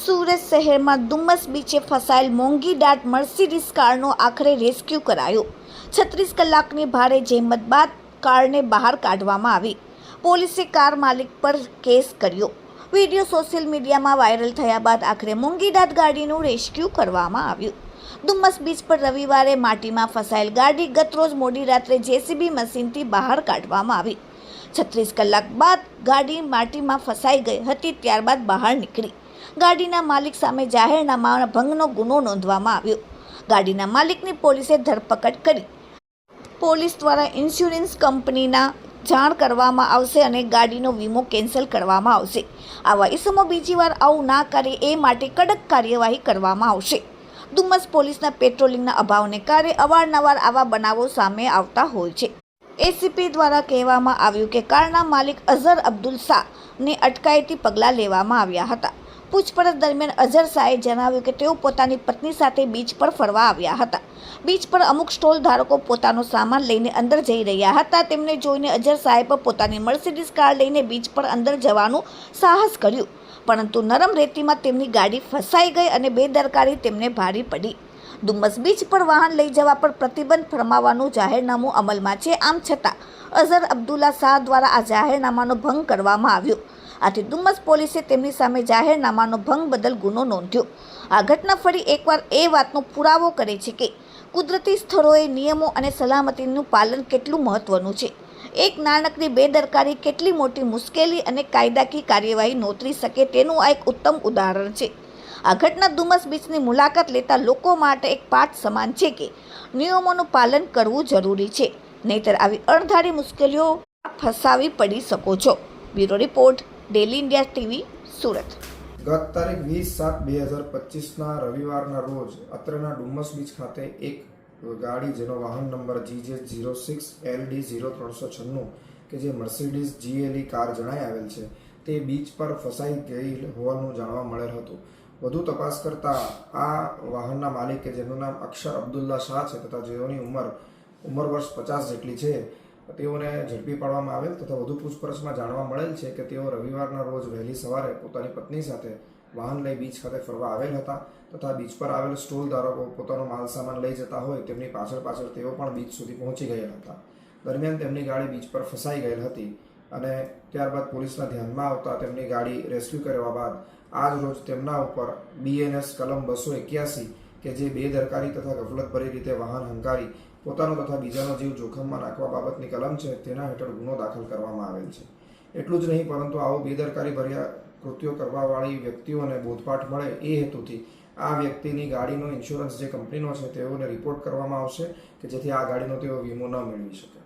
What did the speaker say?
સુરત શહેરમાં ડુમસ બીચે ફસાયેલ મોંઘી ડાટ મર્સિડીઝ કારનો આખરે રેસ્ક્યુ કરાયો. છત્રીસ કલાકની ભારે જહેમત બાદ કારને બહાર કાઢવામાં આવી. પોલીસે કાર માલિક પર કેસ કર્યો. વીડિયો સોશિયલ મીડિયામાં વાયરલ થયા બાદ આખરે મોંઘી ડાટ ગાડીનું રેસ્ક્યુ કરવામાં આવ્યું. ડુમસ બીચ પર રવિવારે માટીમાં ફસાયેલ ગાડી ગતરોજ મોડી રાત્રે જેસીબી મશીનથી બહાર કાઢવામાં આવી. છત્રીસ કલાક બાદ ગાડી માટીમાં ફસાઈ ગઈ હતી, ત્યારબાદ બહાર નીકળી. ગાડીના માલિક સામે જાહેરનામા ભંગનો ગુનો નોંધવામાં આવ્યો. ગાડીના માલિકની પોલીસે ધરપકડ કરી. પોલીસ દ્વારા ઇન્સ્યોરન્સ કંપનીના જાણ કરવામાં આવશે અને ગાડીનો વીમો કેન્સલ કરવામાં આવશે. આવા ઇસમો બીજી વાર આવું ના કરે એ માટે કડક કાર્યવાહી કરવામાં આવશે. ડુમસ પોલીસના પેટ્રોલિંગના અભાવને કારણે અવારનવાર આવા બનાવો સામે આવતા હોય છે. એસીપી દ્વારા કહેવામાં આવ્યું કે કારના માલિક અઝહર અબ્દુલ શાહને અટકાયતી પગલાં લેવામાં આવ્યા હતા. પૂછપરછ દરમિયાન અઝહર શાહે જણાવ્યું કે તેઓ પોતાની પત્ની સાથે બીચ પર ફરવા આવ્યા હતા. બીચ પર અમુક સ્ટોલ ધારકો પોતાનો સામાન લઈને અંદર જઈ રહ્યા હતા. તેમને જોઈને અઝહર સાહેબ પોતાની મર્સિડીઝ કાર લઈને બીચ પર અંદર જવાનું સાહસ કર્યું. પરંતુ નરમ રેતીમાં તેમની ગાડી ફસાઈ ગઈ અને બેદરકારી તેમને ભારી પડી. ડુમ્મસ બીચ પર વાહન લઈ જવા પર પ્રતિબંધ ફરમાવવાનું જાહેરનામું અમલમાં છે. આમ છતાં, અઝહર અબ્દુલ્લા શાહ દ્વારા આ જાહેરનામાનો ભંગ કરવામાં આવ્યો. આથી ડુમ્મસ પોલીસે તેમની સામે જાહેરનામાનો ભંગ બદલ ગુનો નોંધ્યો. આ ઘટના ફરી એકવાર એ વાતનો પુરાવો કરે છે કે કુદરતી સ્થળોએ નિયમો અને સલામતીનું પાલન કેટલું મહત્વનું છે. એક નાણાકની બેદરકારી કેટલી મોટી મુશ્કેલી અને કાયદાકીય કાર્યવાહી નોતરી શકે તેનું આ એક ઉત્તમ ઉદાહરણ છે. આ ઘટના ડુમસ બીચની મુલાકાત લેતા લોકો માટે એક પાઠ સમાન છે કે નિયમોનું પાલન કરવું જરૂરી છે. નહીતર આવી અણધારી મુશ્કેલીઓ ફસાવી પડી શકો છો. Bureau report. Daily India TV, Surat. ગત તારીખ વીસ સાત બે હજાર પચીસના રવિવારના રોજ અત્રેના ડુમસ બીચ ખાતે એક ગાડી જેનો વાહન number GJ zero six LD zero ત્રણસો છન્નું કે જે મર્સિડીઝ જીએલઈ કાર જણાઈ આવેલ છે, તે બીચ પર ફસાઈ ગઈ હોવાનું જાણવા મળેલ હતું. વધુ તપાસ કરતા આ વાહનના માલિક કે જેનું નામ અક્ષર અબ્દુલ્લા શાહ છે તથા જેઓની ઉંમર ઉંમર વર્ષ પચાસ જેટલી છે તેઓને ઝડપી પાડવામાં આવેલ તથા વધુ પૂછપરછમાં જાણવા મળેલ છે કે તેઓ રવિવારના રોજ વહેલી સવારે પોતાની પત્ની સાથે વાહન લઈ બીચ ખાતે ફરવા આવેલ હતા તથા બીચ પર આવેલ સ્ટોલ ધારકો પોતાનો માલ સામાન લઈ જતા હોય તેમની પાછળ પાછળ તેઓ પણ બીચ સુધી પહોંચી ગયેલા હતા. દરમિયાન તેમની ગાડી બીચ પર ફસાઈ ગયેલ હતી અને ત્યારબાદ પોલીસના ધ્યાનમાં આવતા તેમની ગાડી રેસ્ક્યુ કરવા બાદ આજ રોજ તેમના ઉપર બીએનએસ કલમ બસો એક્યાસી કે જે બેદરકારી તથા ગફલતભરી રીતે વાહન હંકારી પોતાનો તથા બીજાનો જીવ જોખમમાં નાખવા બાબતની કલમ છે, તેના હેઠળ ગુનો દાખલ કરવામાં આવેલ છે. એટલું જ નહીં, પરંતુ આવો બેદરકારી ભર્યા કૃત્યો કરવાવાળી વ્યક્તિઓને બોધપાઠ મળે એ હેતુથી આ વ્યક્તિની ગાડીનો ઇન્સ્યોરન્સ જે કંપનીનો છે, તેઓને રિપોર્ટ કરવામાં આવશે કે જેથી આ ગાડીનો તેઓ વીમો ન મેળવી શકે.